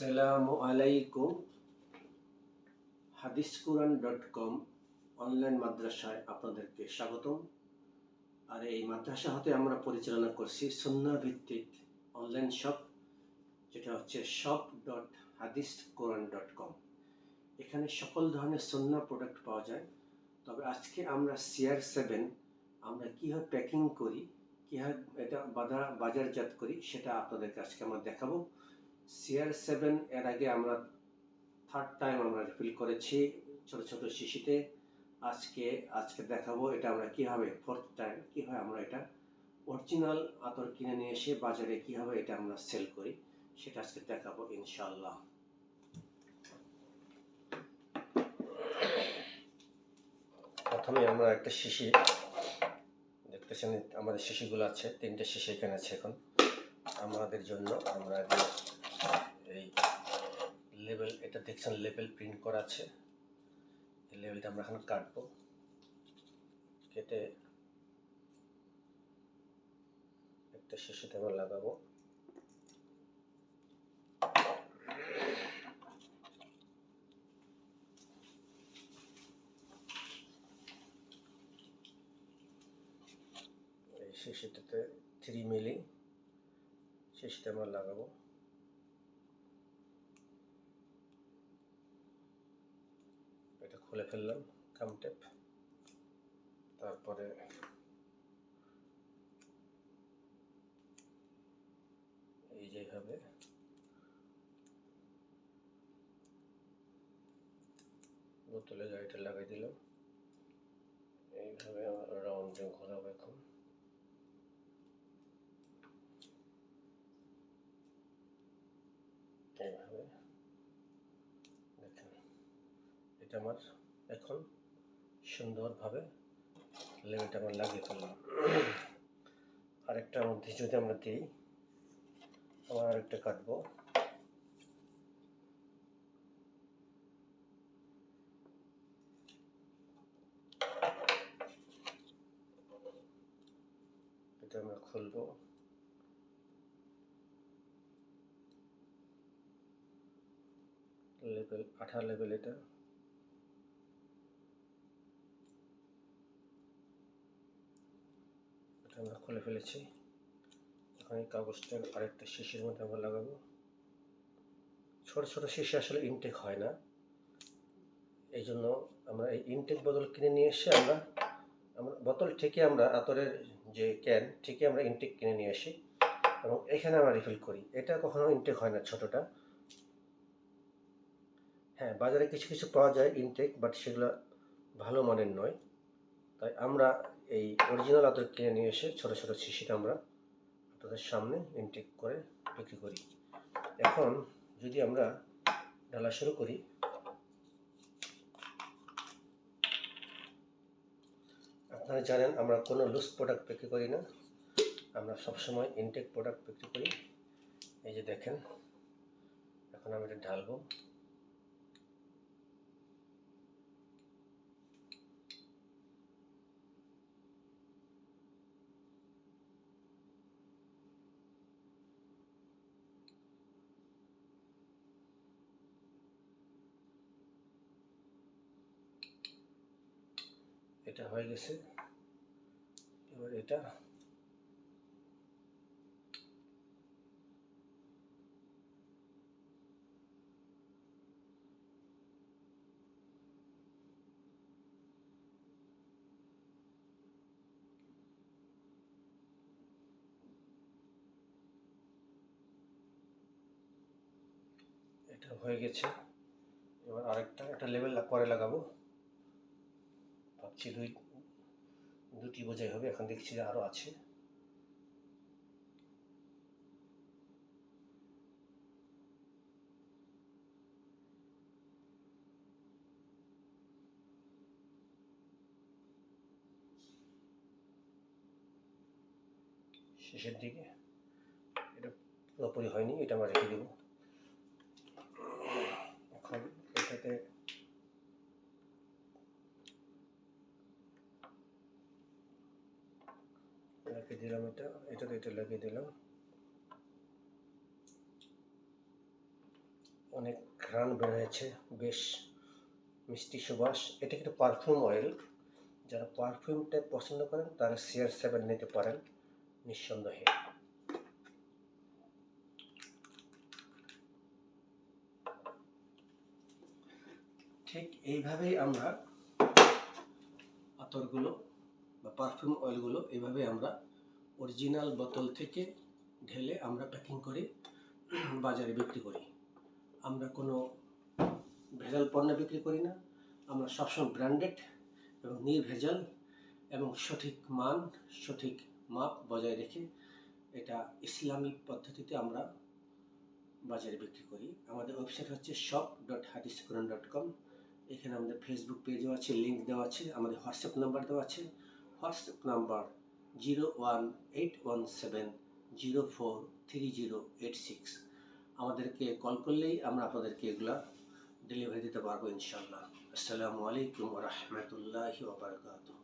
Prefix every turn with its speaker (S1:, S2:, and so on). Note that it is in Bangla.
S1: আসসালামু আলাইকুম হাদিস কুরআন ডট কম অনলাইন মাদ্রাসায় আপনাদেরকে স্বাগতম। আর এই মাদ্রাসা হতে আমরা পরিচালনা করছি সুন্না ভিত্তিক অনলাইন শপ যেটা হচ্ছে শপ ডট হাদিস কোরআন ডট কম এখানে সকল ধরনের সন্না প্রোডাক্ট পাওয়া যায়। তবে আজকে আমরা সিআর সেভেন আমরা কীভাবে প্যাকিং করি, কীভাবে এটা বাজার, বাজারজাত করি, সেটা আপনাদেরকে আজকে আমরা দেখাবো। সিআর সেভেন এর আগে আমরা থার্ড টাইম আমরা রিফিল করেছি ছোট ছোট শিশিতে। আজকে আজকে দেখাবো এটা আমরা কীভাবে ফোর্থ টাইম কীভাবে আমরা এটা অরিজিনাল আতর কিনে নিয়ে এসে বাজারে কীভাবে এটা আমরা সেল করি, সেটা আজকে দেখাবো ইনশাল্লাহ প্রথমে আমরা একটা শিশি দেখতেছেন, আমাদের শিশিগুলো আছে, তিনটে শিশি এখানে আছে এখন। আমাদের জন্য আমরা এই লেবেল এটা দেখছেন লেবেল প্রিন্ট করা আছে। এই লেবেলটা আমরা এখন কাটবো। কেটে একটা শিশুতে আমরা লাগাবো। এই শিশিটাতে থ্রি মিলি শিশিটা আমরা লাগাবো। এটা খুলে ফেললাম কাম টেপ তারপরে এই যেভাবে বোতলে গাড়িটা লাগাই দিলাম। এইভাবে আমরা রাউন্ডিং ঘোরাবো এখন এইভাবে দেখেন এটা আমার এখন সুন্দরভাবে লেবেলটা আমরা লাগিয়ে ফেললাম। আরেকটার মধ্যে যদি আমরা দিই, আবার আরেকটা কাটবো। এটা আমরা খুলবো। লেভেল আঠা লেভেল এটা। আমরা খুলে ফেলেছি। এখন কাগজটা আরেকটা শিশির মধ্যে আমরা লাগাবো। ছোট ছোট শিশি আসলে ইনটেক হয় না। এই জন্য আমরা এই ইনটেক বোতল কিনে নিয়ে এসে আমরা আমরা বোতল থেকে আমরা আতরের যে ক্যান থেকে আমরা ইনটেক কিনে নিয়ে আসি এবং এখানে আমরা রিফিল করি। এটা কখনো ইনটেক হয় না ছোটটা। হ্যাঁ বাজারে কিছু কিছু পাওয়া যায় ইনটেক বাট সেগুলো ভালো মানের নয়। তাই আমরা এই অরিজিনাল আতর কিনে নিয়ে এসে ছোটো ছোটো শিশিটা আমরা আপনাদের সামনে ইনটেক করে বিক্রি করি। এখন যদি আমরা ঢালা শুরু করি, আপনারা জানেন আমরা কোনো লুজ প্রোডাক্ট বিক্রি করি না। আমরা সবসময় ইনটেক প্রোডাক্ট বিক্রি করি। এই যে দেখেন, এখন আমি এটা ঢালবো। এটা হয়ে গেছে। এবার এটা। এটা হয়ে গেছে। এবার আরেকটা একটা লেভেল পরে লাগাবো। ভাবছি দুই, দুটি বোঝাই হবে, এখন দেখছি যে আরও আছে। শেষের দিকে। এটা পুরোপুরি হয়নি, এটা আমরা রেখে দেবো। এখন এটাতে লাগিয়ে দিলাম এটা, এটাতে এটা লাগিয়ে দিলাম। ঘ্রাণ বের হয়েছে, বেশ মিষ্টি সুবাস। এটা কিন্তু পারফিউম অয়েল যারা পারফিউমটা পছন্দ করেন, তারা সিআর সেভেন নিতে পারেন, নিঃসন্দেহে। ঠিক এইভাবেই আমরা আতরগুলো বা পারফিউম অয়েলগুলো এইভাবে আমরা অরিজিনাল বোতল থেকে ঢেলে আমরা প্যাকিং করে, বাজারে বিক্রি করি। আমরা কোনো ভেজাল পণ্য বিক্রি করি না। আমরা সবসময় ব্র্যান্ডেড এবং নির্ভেজাল এবং সঠিক মান, সঠিক মাপ বজায় রেখে এটা ইসলামিক পদ্ধতিতে আমরা বাজারে বিক্রি করি। আমাদের ওয়েবসাইট হচ্ছে শপ ডট হাদিস কোরআন ডট কম এখানে আমাদের ফেসবুক পেজও আছে লিঙ্ক দেওয়া আছে, আমাদের হোয়াটসঅ্যাপ নাম্বার দেওয়া আছে। WhatsApp number zero one eight one seven zero four three zero eight six. আমাদেরকে কল করলেই আমরা আপনাদেরকে এগুলা ডেলিভারি দিতে পারব ইনশাল্লাহ আসসালামু আলাইকুম রহমতুল্লাহি ওবরাকাতুহ